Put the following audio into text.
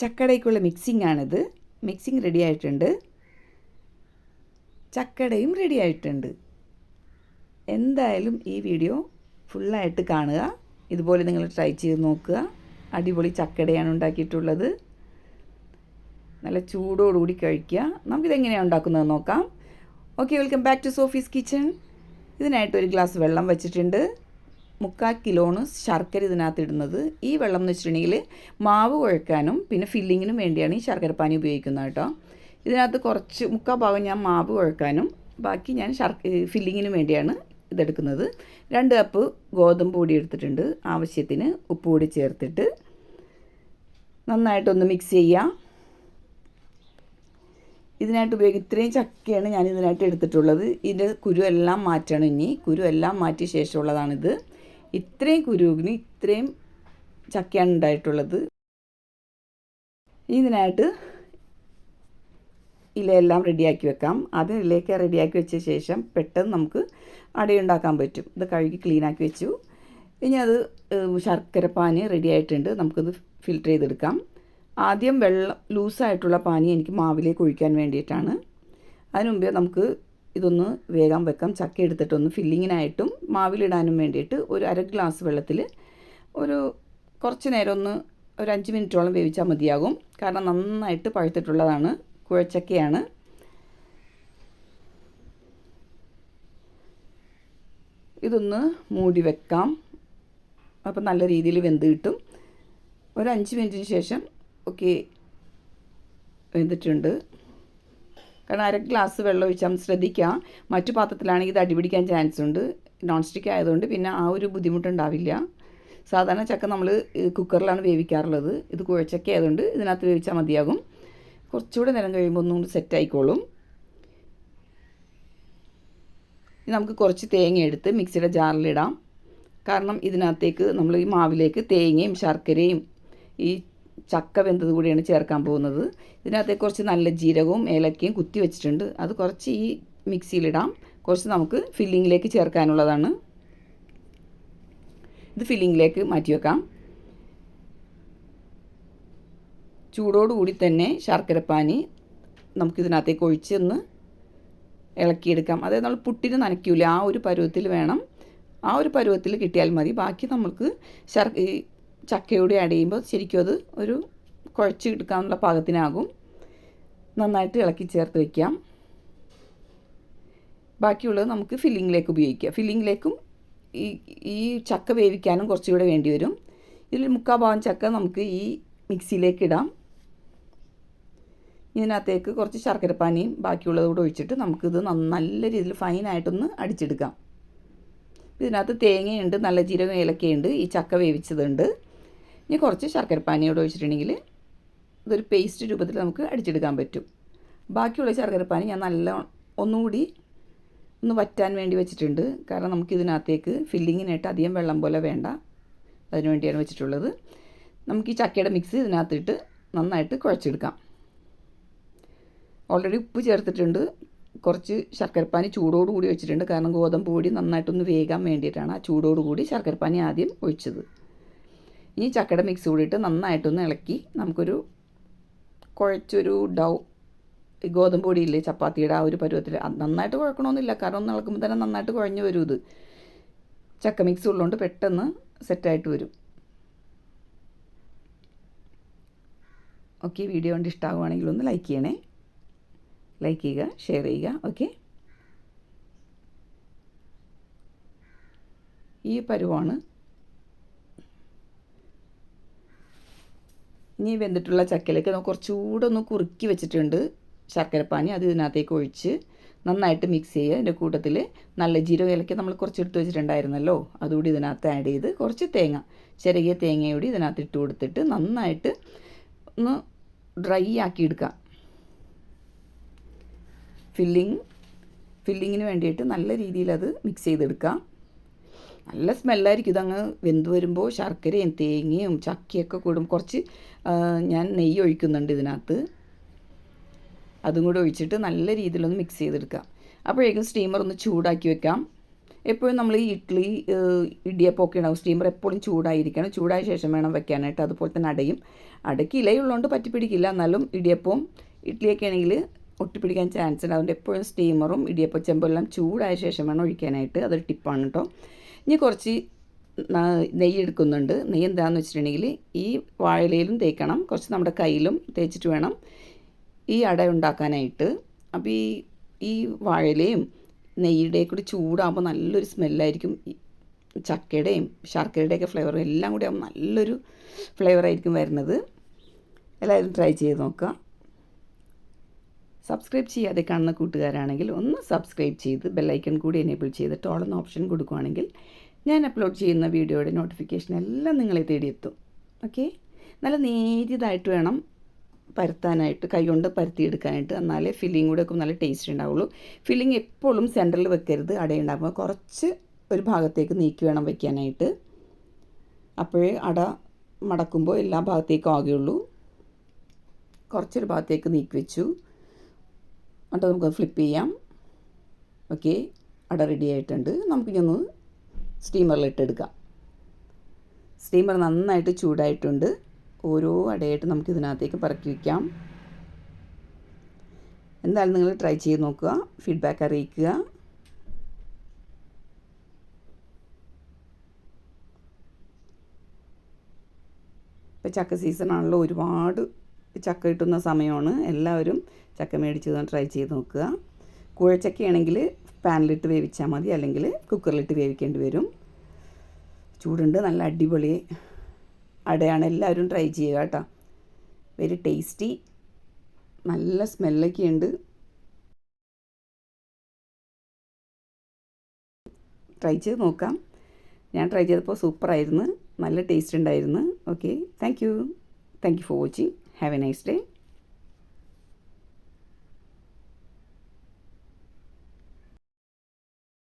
ചക്കടയ്ക്കുള്ള mixing ആണിത്. Mixing ready ആയിട്ടുണ്ട്. ചക്കടയും റെഡി ആയിട്ടുണ്ട്. എന്തായാലും ഈ വീഡിയോ ഫുള്ളായിട്ട് കാണുക. ഇതുപോലെ നിങ്ങൾ ട്രൈ ചെയ്ത് നോക്കുക. അടിപൊളി ചക്കടയാണ് ഉണ്ടാക്കിയിട്ടുള്ളത്. നല്ല ചൂടോടുകൂടി കഴിക്കുക. നമുക്കിതെങ്ങനെയാണ് ഉണ്ടാക്കുന്നത് നോക്കാം. Okay welcome back to Sophie's kitchen ഇതിനായിട്ട് ഒരു ഗ്ലാസ് വെള്ളം വെച്ചിട്ടുണ്ട്. മുക്കാൽ കിലോണ് ശർക്കര ഇതിനകത്ത് ഇടുന്നത്. ഈ വെള്ളം എന്ന് വെച്ചിട്ടുണ്ടെങ്കിൽ മാവ് കുഴക്കാനും പിന്നെ ഫില്ലിങ്ങിനും വേണ്ടിയാണ് ഈ ശർക്കര പാനി ഉപയോഗിക്കുന്നത് കേട്ടോ. ഇതിനകത്ത് കുറച്ച് മുക്കാൽ ഭാഗം ഞാൻ മാവ് കുഴക്കാനും ബാക്കി ഞാൻ ശർക്ക ഫില്ലിങ്ങിനും വേണ്ടിയാണ് ഇതെടുക്കുന്നത്. രണ്ട് കപ്പ് ഗോതമ്പ് പൊടി എടുത്തിട്ടുണ്ട് ആവശ്യത്തിന്. ഉപ്പ് കൂടി ചേർത്തിട്ട് നന്നായിട്ടൊന്ന് മിക്സ് ചെയ്യാം. ഇതിനായിട്ട് ഉപയോഗിക്കും ഇത്രയും ചക്കയാണ് ഞാൻ ഇതിനായിട്ട് എടുത്തിട്ടുള്ളത്. ഇതിന്റെ കുരു എല്ലാം മാറ്റണം ഇനി. കുരു എല്ലാം മാറ്റിയ ശേഷമുള്ളതാണിത്. ഇത്രയും കുരുവിന് ഇത്രയും ചക്കയാണ് ഉണ്ടായിട്ടുള്ളത്. ഇതിനായിട്ട് ഇലയെല്ലാം റെഡിയാക്കി വെക്കാം. അത് ഇലയൊക്കെ റെഡിയാക്കി വെച്ച ശേഷം പെട്ടെന്ന് നമുക്ക് അടയുണ്ടാക്കാൻ പറ്റും. ഇത് കഴുകി ക്ലീനാക്കി വെച്ചു. ഇനി അത് ശർക്കര പാനി റെഡി ആയിട്ടുണ്ട്. നമുക്കത് ഫിൽറ്റർ ചെയ്തെടുക്കാം. ആദ്യം വെള്ളം ലൂസായിട്ടുള്ള പാനി എനിക്ക് മാവിലേക്ക് ഒഴിക്കാൻ വേണ്ടിയിട്ടാണ്. അതിനുമുമ്പേ നമുക്ക് ഇതൊന്ന് വേഗം വെക്കാം. ചക്ക എടുത്തിട്ടൊന്ന് ഫില്ലിങ്ങിനായിട്ടും മാവിലിടാനും വേണ്ടിയിട്ട് ഒരു അര ഗ്ലാസ് വെള്ളത്തിൽ ഒരു കുറച്ച് നേരം ഒന്ന് ഒരു അഞ്ച് മിനിറ്റോളം വേവിച്ചാൽ മതിയാകും. കാരണം നന്നായിട്ട് പഴുത്തിട്ടുള്ളതാണ്. കുഴച്ചക്കയാണ്. ഇതൊന്ന് മൂടി വെക്കാം. അപ്പോൾ നല്ല രീതിയിൽ വെന്ത് കിട്ടും. ഒരു അഞ്ച് മിനിറ്റിന് ശേഷം ഓക്കെ വെന്തിട്ടുണ്ട്. കാരണം അര ഗ്ലാസ് വെള്ളം ഒഴിച്ചാൽ ശ്രദ്ധിക്കുക മറ്റു പാത്രത്തിലാണെങ്കിൽ ഇത് അടിപിടിക്കാൻ ചാൻസ് ഉണ്ട്. നോൺ സ്റ്റിക്ക് ആയതുകൊണ്ട് പിന്നെ ആ ഒരു ബുദ്ധിമുട്ടുണ്ടാവില്ല. സാധാരണ ചക്ക നമ്മൾ കുക്കറിലാണ് വേവിക്കാറുള്ളത്. ഇത് കുഴച്ചക്ക ആയതുകൊണ്ട് ഇതിനകത്ത് വേവിച്ചാൽ മതിയാകും. കുറച്ചുകൂടെ നേരം കഴിയുമ്പോൾ ഒന്നും സെറ്റ് ആയിക്കോളും. നമുക്ക് കുറച്ച് തേങ്ങ എടുത്ത് മിക്സിയുടെ ജാറിലിടാം. കാരണം ഇതിനകത്തേക്ക് നമ്മൾ ഈ മാവിലേക്ക് തേങ്ങയും ശർക്കരയും ഈ ചക്ക വെന്തത് കൂടിയാണ് ചേർക്കാൻ പോകുന്നത്. ഇതിനകത്ത് കുറച്ച് നല്ല ജീരകവും ഏലക്കയും കുത്തി വെച്ചിട്ടുണ്ട്. അത് കുറച്ച് ഈ മിക്സിയിലിടാം. കുറച്ച് നമുക്ക് ഫില്ലിങ്ങിലേക്ക് ചേർക്കാനുള്ളതാണ്. ഇത് ഫില്ലിങ്ങിലേക്ക് മാറ്റി വെക്കാം. ചൂടോടുകൂടി തന്നെ ശർക്കരപ്പാനി നമുക്കിതിനകത്തേക്ക് ഒഴിച്ച് ഒന്ന് ഇളക്കിയെടുക്കാം. അതായത് നമ്മൾ പുട്ടിന് നനയ്ക്കൂല ആ ഒരു പരുവത്തിൽ വേണം. ആ ഒരു പരുവത്തിൽ കിട്ടിയാൽ മതി. ബാക്കി നമ്മൾക്ക് ശർ ചക്കയോടെ ആഡ് ചെയ്യുമ്പോൾ ശരിക്കും അത് ഒരു കുഴച്ച് എടുക്കാനുള്ള പാകത്തിനാകും. നന്നായിട്ട് ഇളക്കി ചേർത്ത് വയ്ക്കാം ബാക്കിയുള്ളത് നമുക്ക് ഫില്ലിങ്ങിലേക്ക് ഉപയോഗിക്കാം. ഫില്ലിങ്ങിലേക്കും ഈ ഈ ചക്ക വേവിക്കാനും കുറച്ചുകൂടെ വേണ്ടി വരും. ഇതിൽ മുക്കാൽ ഭാഗം ചക്ക നമുക്ക് ഈ മിക്സിയിലേക്ക് ഇടാം. ഇതിനകത്തേക്ക് കുറച്ച് ശർക്കരപ്പാനിയും ബാക്കിയുള്ളത് കൂടെ ഒഴിച്ചിട്ട് നമുക്കിത് നല്ല രീതിയിൽ ഫൈനായിട്ടൊന്ന് അടിച്ചെടുക്കാം. ഇതിനകത്ത് തേങ്ങയുണ്ട് നല്ല ജീരകം ഏലക്കയുണ്ട്. ഈ ചക്ക വേവിച്ചതുണ്ട്. ഇനി കുറച്ച് ശർക്കരപ്പാനിയോട് ഒഴിച്ചിട്ടുണ്ടെങ്കിൽ ഇതൊരു പേസ്റ്റ് രൂപത്തിൽ നമുക്ക് അടിച്ചെടുക്കാൻ പറ്റും. ബാക്കിയുള്ള ശർക്കരപ്പാനി ഞാൻ നല്ല ഒന്നുകൂടി ഒന്ന് വറ്റാൻ വേണ്ടി വെച്ചിട്ടുണ്ട്. കാരണം നമുക്ക് ഇതിനകത്തേക്ക് ഫില്ലിങ്ങിനായിട്ട് അധികം വെള്ളം പോലെ വേണ്ട. അതിന് വേണ്ടിയാണ് വെച്ചിട്ടുള്ളത്. നമുക്ക് ഈ ചക്കയുടെ മിക്സ് ഇതിനകത്തിട്ട് നന്നായിട്ട് കുഴച്ചെടുക്കാം. ഓൾറെഡി ഉപ്പ് ചേർത്തിട്ടുണ്ട്. കുറച്ച് ശർക്കരപ്പാനി ചൂടോടുകൂടി വെച്ചിട്ടുണ്ട്. കാരണം ഗോതമ്പ് പൊടി നന്നായിട്ടൊന്ന് വേകാൻ വേണ്ടിയിട്ടാണ് ആ ചൂടോടുകൂടി ശർക്കരപ്പാനി ആദ്യം ഒഴിച്ചത്. ഇനി ചക്കയുടെ മിക്സ് കൂടിയിട്ട് നന്നായിട്ടൊന്ന് ഇളക്കി നമുക്കൊരു കുഴച്ചൊരു ഡൗ ഗോതമ്പ് പൊടിയില്ലേ ചപ്പാത്തിയുടെ ആ ഒരു പരുവത്തിൽ. നന്നായിട്ട് കുഴക്കണമെന്നില്ല കാരണം ഒന്ന് ഇളക്കുമ്പോൾ തന്നെ നന്നായിട്ട് കുഴഞ്ഞു വരും ഇത്. ചക്ക മിക്സ് ഉള്ളതുകൊണ്ട് പെട്ടെന്ന് സെറ്റായിട്ട് വരും. ഓക്കെ വീഡിയോ കൊണ്ട് ഇഷ്ടമാകുവാണെങ്കിൽ ഒന്ന് ലൈക്ക് ചെയ്യണേ. ലൈക്ക് ചെയ്യുക ഷെയർ ചെയ്യുക ഓക്കെ ഈ പരുവാണ് ഇനി വെന്തിട്ടുള്ള ചക്കയിലേക്ക് കുറച്ചുകൂടെ ഒന്ന് കുറുക്കി വെച്ചിട്ടുണ്ട് ശർക്കരപ്പാനി. അത് ഇതിനകത്തേക്ക് ഒഴിച്ച് നന്നായിട്ട് മിക്സ് ചെയ്യുക. അതിന്റെ കൂട്ടത്തിൽ നല്ല ജീരക ഇലയ്ക്ക് നമ്മൾ കുറച്ച് എടുത്ത് വെച്ചിട്ടുണ്ടായിരുന്നല്ലോ. അതുകൂടി ഇതിനകത്ത് ആഡ് ചെയ്ത് കുറച്ച് തേങ്ങ ചെറിയ തേങ്ങയോടി ഇതിനകത്ത് ഇട്ട് കൊടുത്തിട്ട് നന്നായിട്ട് ഒന്ന് ഡ്രൈ ആക്കി എടുക്കുക. ഫില്ലിങ് ഫില്ലിങ്ങിന് വേണ്ടിയിട്ട് നല്ല രീതിയിൽ അത് മിക്സ് ചെയ്തെടുക്കാം നല്ല സ്മെല്ലായിരിക്കും. ഇതങ്ങ് വെന്ത് വരുമ്പോൾ ശർക്കരയും തേങ്ങയും ചക്കയൊക്കെ കൂടും. കുറച്ച് ഞാൻ നെയ്യ് ഒഴിക്കുന്നുണ്ട് ഇതിനകത്ത്. അതും കൂടെ ഒഴിച്ചിട്ട് നല്ല രീതിയിലൊന്ന് മിക്സ് ചെയ്തെടുക്കാം. അപ്പോഴേക്കും സ്റ്റീമർ ഒന്ന് ചൂടാക്കി വെക്കാം. എപ്പോഴും നമ്മൾ ഈ ഇഡ്ഡലി ഇടിയപ്പമൊക്കെ ഉണ്ടാവും. സ്റ്റീമർ എപ്പോഴും ചൂടായിരിക്കണം. ചൂടായ ശേഷം വേണം വെക്കാനായിട്ട്. അതുപോലെ തന്നെ അടയും. അടയ്ക്ക് ഇലയുള്ളതുകൊണ്ട് പറ്റിപ്പിടിക്കില്ല. എന്നാലും ഇടിയപ്പവും ഇഡ്ഡലിയൊക്കെ ആണെങ്കിൽ ഒട്ടിപ്പിടിക്കാൻ ചാൻസ് ഉണ്ട്. അതുകൊണ്ട് എപ്പോഴും സ്റ്റീമറും ഇടിയപ്പം ചെമ്പെല്ലാം ചൂടായ ശേഷം വേണം ഒഴിക്കാനായിട്ട്. അതൊരു ടിപ്പാണ് കേട്ടോ. ഇനി കുറച്ച് നെയ്യ് എടുക്കുന്നുണ്ട്. നെയ്യ് എന്താണെന്ന് വെച്ചിട്ടുണ്ടെങ്കിൽ ഈ വാഴയിലയിലും തേക്കണം. കുറച്ച് നമ്മുടെ കയ്യിലും തേച്ചിട്ട് വേണം ഈ അട ഉണ്ടാക്കാനായിട്ട്. അപ്പോൾ ഈ ഈ വാഴയിലയും നെയ്യുടെ കൂടി ചൂടാകുമ്പോൾ നല്ലൊരു സ്മെല്ലായിരിക്കും. ചക്കയുടെയും ശർക്കരയുടെയൊക്കെ ഫ്ലേവറും എല്ലാം കൂടി ആകുമ്പോൾ നല്ലൊരു ഫ്ലേവറായിരിക്കും വരുന്നത്. എല്ലാവരും ട്രൈ ചെയ്ത് നോക്കുക. സബ്സ്ക്രൈബ് ചെയ്യാതെ കാണുന്ന കൂട്ടുകാരാണെങ്കിൽ ഒന്ന് സബ്സ്ക്രൈബ് ചെയ്ത് ബെല്ലൈക്കൺ കൂടി എനേബിൾ ചെയ്തിട്ട് ഓളെന്ന ഓപ്ഷൻ കൊടുക്കുകയാണെങ്കിൽ ഞാൻ അപ്ലോഡ് ചെയ്യുന്ന വീഡിയോയുടെ നോട്ടിഫിക്കേഷൻ എല്ലാം നിങ്ങളെ തേടിയെത്തും. ഓക്കെ നല്ല നേരിയതായിട്ട് വേണം പരത്താനായിട്ട് കൈകൊണ്ട് പരത്തിയെടുക്കാനായിട്ട്. എന്നാലേ ഫില്ലിങ് കൂടെ ഒക്കെ നല്ല ടേസ്റ്റ് ഉണ്ടാവുള്ളൂ. ഫില്ലിംഗ് എപ്പോഴും സെന്ററിൽ വെക്കരുത്. അടയുണ്ടാകുമ്പോൾ കുറച്ച് ഒരു ഭാഗത്തേക്ക് നീക്കി വേണം വയ്ക്കാനായിട്ട് അപ്പോഴേ അട മടക്കുമ്പോൾ എല്ലാ ഭാഗത്തേക്കും ആകുകയുള്ളൂ കുറച്ചൊരു ഭാഗത്തേക്ക് നീക്കി വെച്ചു. എന്നിട്ട് നമുക്ക് ഫ്ലിപ്പ് ചെയ്യാം. ഓക്കെ അട റെഡി ആയിട്ടുണ്ട്. നമുക്കിതൊന്ന് സ്റ്റീമറിലിട്ടെടുക്കാം സ്റ്റീമർ നന്നായിട്ട് ചൂടായിട്ടുണ്ട്. ഓരോ അടയായിട്ട് നമുക്ക് ഇതിനകത്തേക്ക് പറക്കി വയ്ക്കാം എന്തായാലും നിങ്ങൾ ട്രൈ ചെയ്ത് നോക്കുക. ഫീഡ്ബാക്ക് അറിയിക്കുക. ഇപ്പോൾ ചക്ക സീസൺ ആണല്ലോ ഒരുപാട് ചക്ക കിട്ടുന്ന സമയമാണ്. എല്ലാവരും ചക്ക മേടിച്ച് ട്രൈ ചെയ്ത് നോക്കുക. കുഴച്ചക്കയാണെങ്കിൽ പാനിലിട്ട് വേവിച്ചാൽ മതി. അല്ലെങ്കിൽ കുക്കറിലിട്ട് വേവിക്കേണ്ടി വരും. ചൂടുണ്ട്. നല്ല അടിപൊളി അടയാണ്. എല്ലാവരും ട്രൈ ചെയ്യുക കേട്ടോ. വെരി ടേസ്റ്റി നല്ല സ്മെല്ലൊക്കെ ഉണ്ട്. ട്രൈ ചെയ്ത് നോക്കാം. ഞാൻ ട്രൈ ചെയ്തപ്പോൾ സൂപ്പറായിരുന്നു നല്ല ടേസ്റ്റ് ഉണ്ടായിരുന്നു. Okay thank you thank you for watching Have a nice day.